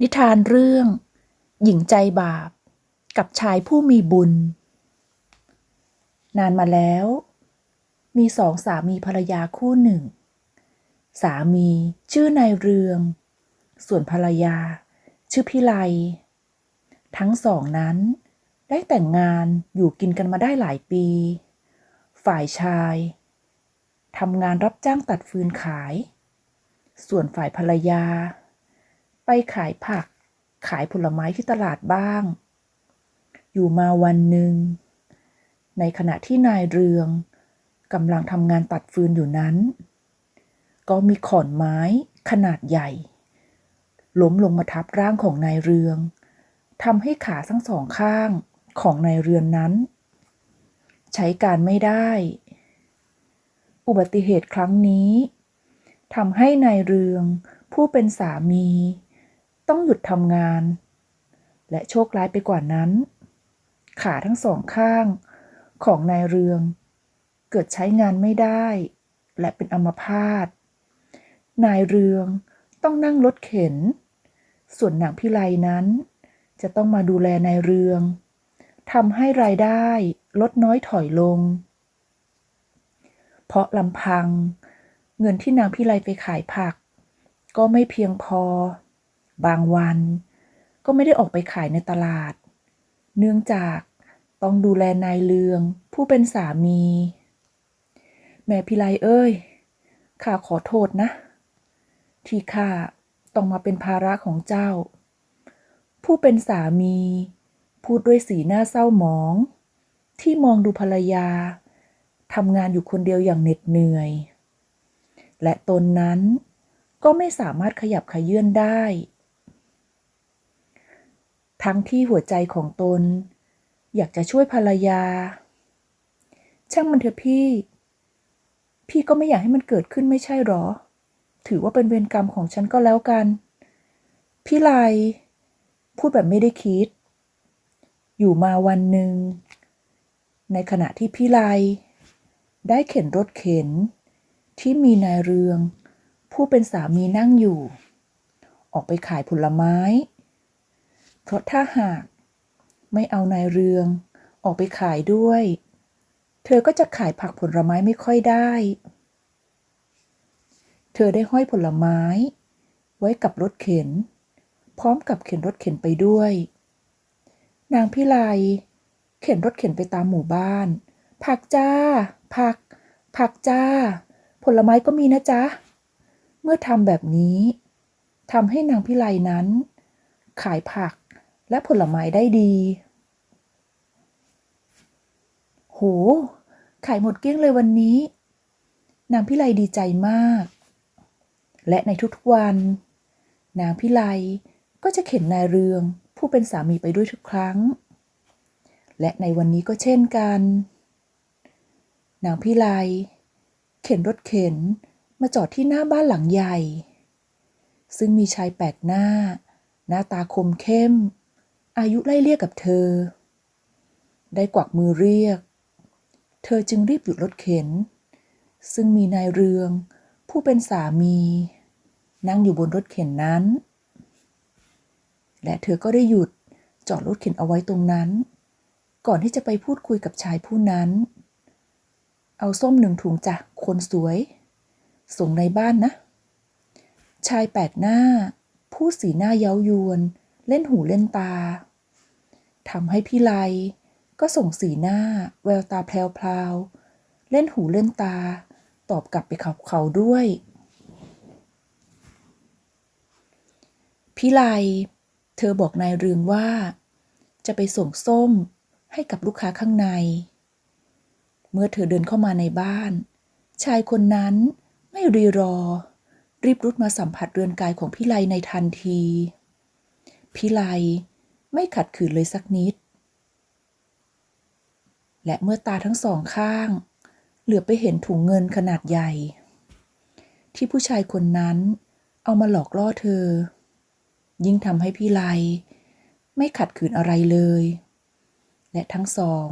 นิทานเรื่อง หญิงใจบาป กับชายผู้มีบุญ นานมาแล้ว มีสองสามีภรรยาคู่หนึ่ง สามีชื่อนายเรือง ส่วนภรรยา ชื่อพิไล ทั้งสองนั้น ได้แต่งงานอยู่กินกันมาได้หลายปี ฝ่ายชายทำงานรับจ้างตัดฟืนขาย ส่วนฝ่ายภรรยา ไปขายผัก ขายผลไม้ที่ตลาดบ้าง อยู่มาวันหนึ่ง ในขณะที่นายเรืองกำลังทำงานตัดฟืนอยู่นั้น ก็มีขอนไม้ขนาดใหญ่ล้มลงมาทับร่างของนายเรืองทำให้ขาทั้งสองข้างของนายเรืองนั้น ใช้การไม่ได้ อุบัติเหตุครั้งนี้ทำให้นายเรืองผู้เป็นสามี ต้องหยุดทำงาน และโชคร้ายไปกว่านั้น ขาทั้งสองข้างของนายเรือง เกิดใช้งานไม่ได้ และเป็นอัมพาตนายเรืองต้องนั่งรถเข็น ส่วนนางพิไลนั้น จะต้องมาดูแลนายเรืองทำให้รายได้ลดน้อยถอยลง เพราะลำพัง เงินที่นางพิไลไปขายผัก ก็ไม่เพียงพอ บางวัน ก็ไม่ได้ออกไปขายในตลาด เนื่องจากต้องดูแลนายเรือง ผู้เป็นสามี แม่พิไลเอ้ย ข้าขอโทษนะ ที่ข้าต้องมาเป็นภาระของเจ้า ผู้เป็นสามี พูดด้วยสีหน้าเศร้าหมอง ที่มองดูภรรยาทำงานอยู่คนเดียวอย่างเหน็ดเหนื่อย และตนนั้นก็ไม่สามารถขยับขยื่นได้ ทั้งที่หัวใจของตน อยากจะช่วยภรรยา ช่างมันเถอะพี่ พี่ก็ไม่อยากให้มันเกิดขึ้นไม่ใช่หรอ ถือว่าเป็นเวรกรรมของฉันก็แล้วกัน พี่ไลพูดแบบไม่ได้คิด อยู่มาวันหนึ่ง ในขณะที่พี่ไลได้เข็นรถเข็น ที่มีนายเรือง ผู้เป็นสามีนั่งอยู่ ออกไปขายผลไม้ เพราะถ้าหากไม่เอานายเรืองออกไปขายด้วย เธอก็จะขายผักผลไม้ไม่ค่อยได้ เธอได้ห้อยผลไม้ ไว้กับรถเข็น พร้อมกับเข็นรถเข็นไปด้วย นางพิไลเข็นรถเข็นไปตามหมู่บ้าน ผักจ้า ผัก ผักจ้า ผลไม้ก็มีนะจ๊ะ เมื่อทำแบบนี้ทำให้นางพิไลนั้น ขายผัก และผลไม้ได้ดี โห ขายหมดเกลี้ยงเลยวันนี้ นางพิไลดีใจมาก และในทุกๆวัน นางพิไลก็จะเข็นนายเรืองผู้เป็นสามีไปด้วยทุกครั้ง และในวันนี้ก็เช่นกัน นางพิไลเข็นรถเข็นมาจอดที่หน้าบ้านหลังใหญ่ ซึ่งมีชายแปลกหน้า หน้าตาคมเข้ม อายุไล่เรียกกับเธอ ได้กวักมือเรียก เธอจึงรีบหยุดรถเข็น ซึ่งมีนายเรือง ผู้เป็นสามี นั่งอยู่บนรถเข็นนั้น และเธอก็ได้หยุดจอดรถเข็นเอาไว้ตรงนั้น ก่อนที่จะไปพูดคุยกับชายผู้นั้น เอาส้มหนึ่งถุงจ้ะคนสวย ส่งในบ้านนะ ชายแปลกหน้า ผู้สีหน้าเย้ายวน เล่นหูเล่นตาทำให้พี่ไลก็ส่งสีหน้า แววตาแพลวๆเล่นหูเล่นตา ตอบกลับไปขับเขาด้วย พี่ไลเธอบอกนายเรืองว่า จะไปส่งส้มให้กับลูกค้าข้างใน เมื่อเธอเดินเข้ามาในบ้าน ชายคนนั้นไม่รีรอ รีบรุดมาสัมผัสเรือนกายของพี่ไลในทันที พี่ไลไม่ขัดขืนเลยสักนิด และเมื่อตาทั้งสองข้าง เหลือไปเห็นถุงเงินขนาดใหญ่ ที่ผู้ชายคนนั้นเอามาหลอกล่อเธอ ยิ่งทำให้พี่ไลไม่ขัดขืนอะไรเลย และทั้งสอง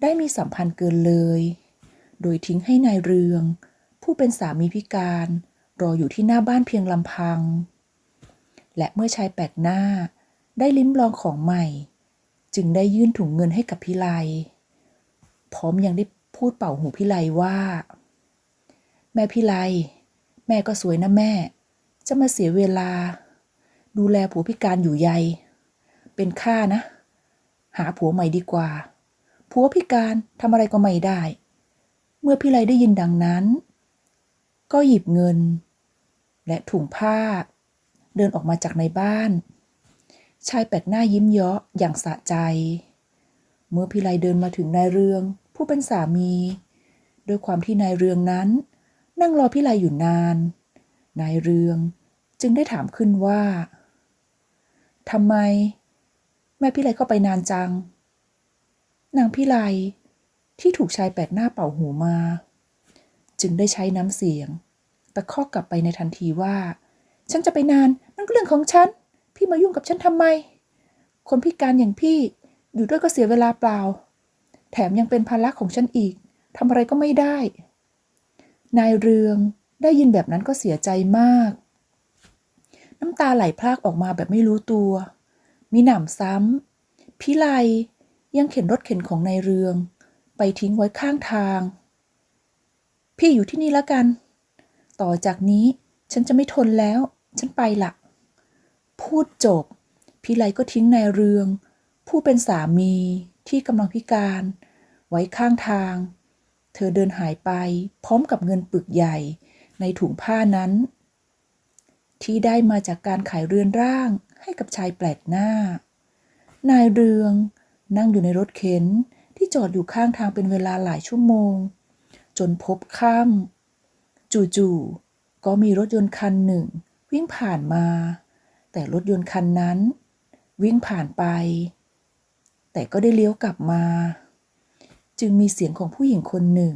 ได้มีสัมพันธ์เกินเลย โดยทิ้งให้นายเรือง ผู้เป็นสามีพิการ รออยู่ที่หน้าบ้านเพียงลำพัง และเมื่อชายแปลกหน้า ได้ลิ้มลองของใหม่ จึงได้ยื่นถุงเงินให้กับพิไลพร้อมยังได้พูดเป่าหูพิไลว่า แม่พิไลแม่ก็สวยนะแม่ จะมาเสียเวลา ดูแลผัวพิการอยู่ใย เป็นข้านะ หาผัวใหม่ดีกว่า ผัวพิการทำอะไรก็ไม่ได้ เมื่อพิไลได้ยินดังนั้น ก็หยิบเงิน และถุงผ้า เดินออกมาจากในบ้าน ชายแปลกหน้ายิ้มเยาะอย่างสะใจ เมื่อพิไลเดินมาถึงนายเรือง ผู้เป็นสามีด้วยความที่นายเรืองนั้น นั่งรอพิไลอยู่นาน นายเรืองจึงได้ถามขึ้นว่าทำไม แม่พิไลเข้าไปนานจัง นางพิไลที่ถูกชายแปลกหน้าเป่าหูมา จึงได้ใช้น้ำเสียง ตะคอกกลับไปในทันทีว่า ฉันจะไปนานมันก็เรื่องของฉัน พี่มายุ่งกับฉันทำไม คนพิการอย่างพี่อยู่ด้วยก็เสียเวลาเปล่า แถมยังเป็นภาระของฉันอีกทำอะไรก็ไม่ได้ นายเรืองได้ยินแบบนั้นก็เสียใจมาก น้ำตาไหลพรากออกมาแบบไม่รู้ตัว มีหนำซ้ำพิไลยังเข็นรถเข็นของนายเรือง ไปทิ้งไว้ข้างทาง พี่อยู่ที่นี่แล้วกัน ต่อจากนี้ฉันจะไม่ทนแล้ว ฉันไปละพูดจบพิไลก็ทิ้งนายเรือง ผู้เป็นสามีที่กำลังพิการ ไว้ข้างทาง เธอเดินหายไปพร้อมกับเงินปึกใหญ่ในถุงผ้านั้น ที่ได้มาจากการขายเรือนร่างให้กับชายแปลกหน้า นายเรืองนั่งอยู่ในรถเข็นที่จอดอยู่ข้างทางเป็นเวลาหลายชั่วโมง จนพบค่ำจู่ๆก็มีรถยนต์คันหนึ่ง วิ่งผ่านมา แต่รถยนต์คันนั้น วิ่งผ่านไป แต่ก็ได้เลี้ยวกลับมา จึงมีเสียงของผู้หญิงคนหนึ่ง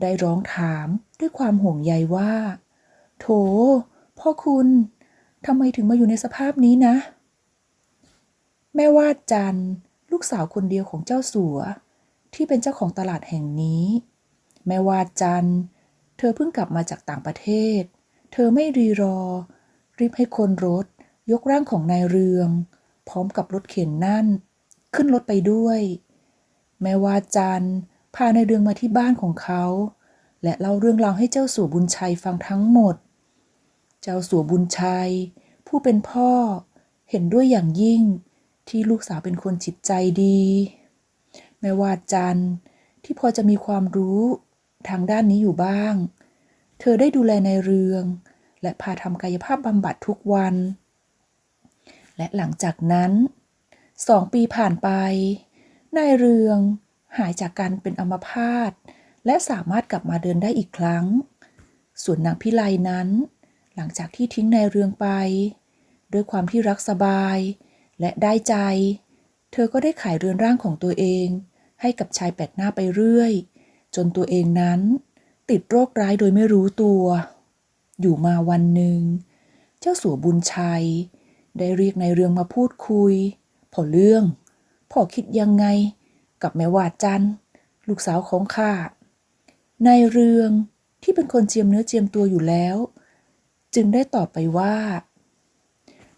ได้ร้องถามด้วยความห่วงใยว่า โถ พ่อคุณทำไมถึงมาอยู่ในสภาพนี้นะ แม่วาดจันลูกสาวคนเดียวของเจ้าสัว ที่เป็นเจ้าของตลาดแห่งนี้ แม่วาดจันเธอเพิ่งกลับมาจากต่างประเทศ เธอไม่รีรอ รีบให้คนรถ ยกร่างของนายเรือง พร้อมกับรถเข็นนั่น ขึ้นรถไปด้วย แม่วาจันพานายเรืองมาที่บ้านของเขา และเล่าเรื่องราวให้เจ้าสัวบุญชัยฟังทั้งหมด เจ้าสัวบุญชัย ผู้เป็นพ่อ เห็นด้วยอย่างยิ่งที่ลูกสาวเป็นคนจิตใจดี แม่วาจันที่พอจะมีความรู้ทางด้านนี้อยู่บ้าง เธอได้ดูแลในเรือง และพาทำกายภาพบำบัดทุกวัน และหลังจากนั้นสองปีผ่านไป นายเรืองหายจากการเป็นอัมพาตและสามารถกลับมาเดินได้อีกครั้ง ส่วนนางพิไลนั้น หลังจากที่ทิ้งนายเรืองไป ด้วยความที่รักสบายและได้ใจ เธอก็ได้ขายเรือนร่างของตัวเอง ให้กับชายแปลกหน้าไปเรื่อย จนตัวเองนั้น ติดโรคร้ายโดยไม่รู้ตัว อยู่มาวันหนึ่ง เจ้าสัวบุญชัย ได้เรียกนายเรืองมาพูดคุยพอเรื่องพ่อคิดยังไง กับแม่วาดจันทร์ลูกสาวของข้านายเรืองที่เป็นคนเจียมเนื้อเจียมตัวอยู่แล้ว จึงได้ตอบไปว่า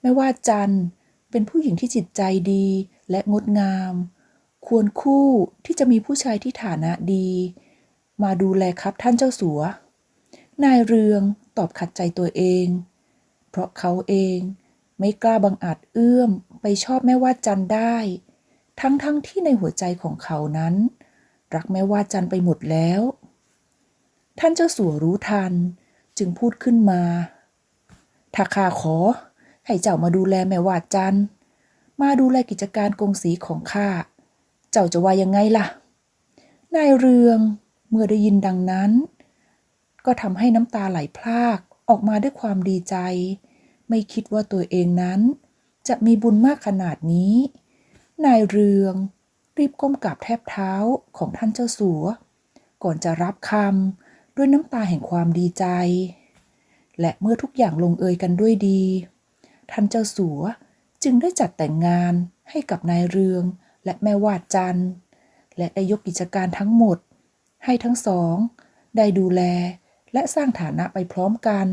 แม่วาดจันทร์เป็นผู้หญิงที่จิตใจดีและงดงาม ควรคู่ที่จะมีผู้ชายที่ฐานะดี มาดูแลครับท่านเจ้าสัว นายเรืองตอบขัดใจตัวเอง เพราะเขาเองไม่กล้าบังอาจเอื้อมไปชอบแม่วาดจันได้ ทั้งๆทที่ในหัวใจของเขานั้น รักแม่วาดจันไปหมดแล้ว ท่านเจ้าสัวรู้ทัน จึงพูดขึ้นมาถ้าข้าขอ ให้เจ้ามาดูแลแม่วาดจันมาดูแลกิจการกงสีของข้า เจ้าจะว่ายังไงล่ะ นายเรือง เมื่อได้ยินดังนั้น ก็ทำให้น้ำตาไหลพรากออกมาด้วยความดีใจ ไม่คิดว่าตัวเองนั้น จะมีบุญมากขนาดนี้ นายเรืองรีบก้มกราบแทบเท้าของท่านเจ้าสัว ก่อนจะรับคำด้วยน้ำตาแห่งความดีใจ และเมื่อทุกอย่างลงเอยกันด้วยดี ท่านเจ้าสัวจึงได้จัดแต่งงานให้กับนายเรืองและแม่วาดจันทร์และได้ยกกิจการทั้งหมด ให้ทั้งสอง ได้ดูแลและสร้างฐานะไปพร้อมกัน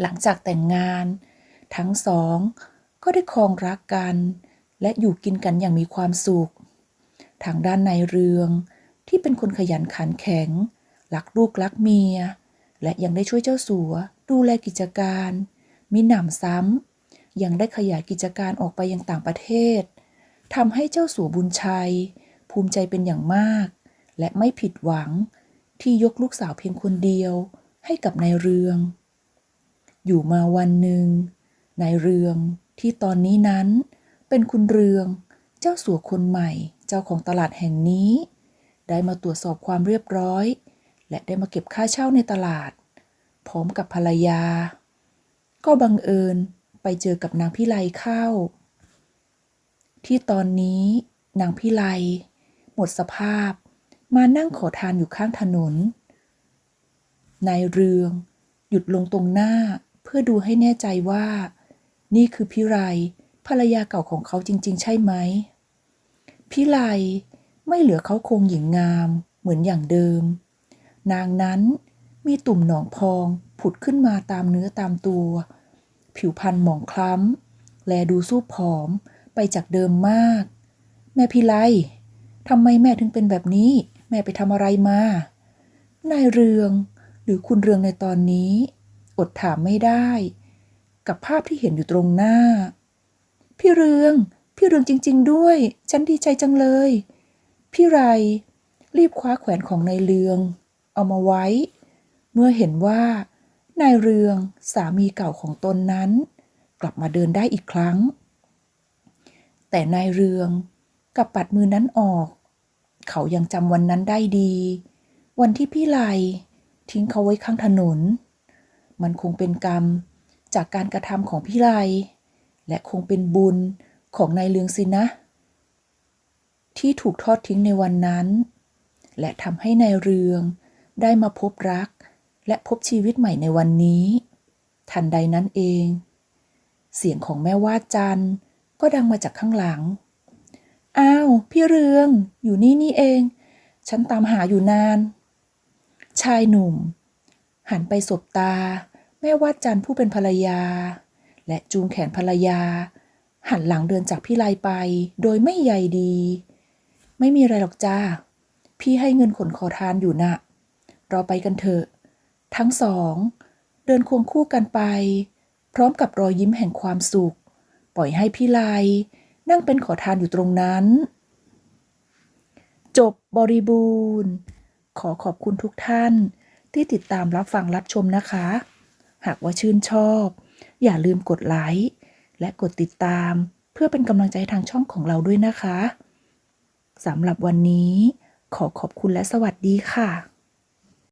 หลังจากแต่งงาน ทั้งสอง ก็ได้ครองรักกัน และอยู่กินกันอย่างมีความสุข ทางด้านนายเรืองที่เป็นคนขยันขันแข็งรักลูกรักเมีย และยังได้ช่วยเจ้าสัว ดูแลกิจการมีหนำซ้ำยังได้ขยายกิจการออกไปยังต่างประเทศทำให้เจ้าสัวบุญชัย ภูมิใจเป็นอย่างมาก และไม่ผิดหวังที่ยกลูกสาวเพียงคนเดียวให้กับนายเรือง อยู่มาวันหนึ่งนายเรืองที่ตอนนี้นั้นเป็นคุณเรืองเจ้าสัวคนใหม่เจ้าของตลาดแห่งนี้ ได้มาตรวจสอบความเรียบร้อย และได้มาเก็บค่าเช่าในตลาด พร้อมกับภรรยา ก็บังเอิญไปเจอกับนางพิไลเข้า ที่ตอนนี้นางพิไลหมดสภาพ มานั่งขอทานอยู่ข้างถนน นายเรือง หยุดลงตรงหน้าเพื่อดูให้แน่ใจว่า นี่คือพิไรภรรยาเก่าของเขาจริง ๆ ใช่ไหม พิไลไม่เหลือเขาคงหญิงงามเหมือนอย่างเดิม นางนั้นมีตุ่มหนองพองผุดขึ้นมาตามเนื้อตามตัว ผิวพรรณหมองคล้ำ แลดูสู้ผอมไปจากเดิมมาก แม่พิไลทำไมแม่ถึงเป็นแบบนี้ แม่ไปทำอะไรมา นายเรือง หรือคุณเรืองในตอนนี้ อดถามไม่ได้ กับภาพที่เห็นอยู่ตรงหน้า พี่เรือง พี่เรืองจริง ๆ ด้วย ฉันดีใจจังเลย พี่ไร รีบคว้าแขวนของนายเรือง เอามาไว้ เมื่อเห็นว่านายเรืองสามีเก่าของตนนั้น กลับมาเดินได้อีกครั้ง แต่นายเรืองกับปัดมือนั้นออก เขายังจำวันนั้นได้ดี วันที่พี่ไลทิ้งเขาไว้ข้างถนน มันคงเป็นกรรมจากการกระทำของพี่ไลและคงเป็นบุญของนายเรืองสินะ ที่ถูกทอดทิ้งในวันนั้น และทำให้นายเรืองได้มาพบรัก และพบชีวิตใหม่ในวันนี้ ทันใดนั้นเอง เสียงของแม่วาดจันทร์ก็ดังมาจากข้างหลัง อ้าว พี่เรือง อยู่นี่นี่เอง ฉันตามหาอยู่นาน ชายหนุ่ม หันไปสบตา แม่วาดจันทร์ผู้เป็นภรรยา และจูงแขนภรรยา หันหลังเดินจากพี่ไลไป โดยไม่ใยดี ไม่มีอะไรหรอกจ้า พี่ให้เงินขนขอทานอยู่นะ่ะเราไปกันเถอะ ทั้งสอง เดินควงคู่กันไป พร้อมกับรอยยิ้มแห่งความสุข ปล่อยให้พี่ไล นั่งเป็นขอทานอยู่ตรงนั้น จบบริบูรณ์ ขอขอบคุณทุกท่าน ที่ติดตามรับฟังรับชมนะคะ หากว่าชื่นชอบ อย่าลืมกดไลค์และกดติดตาม เพื่อเป็นกำลังใจทางช่องของเราด้วยนะคะสำหรับวันนี้ ขอขอบคุณและสวัสดีค่ะ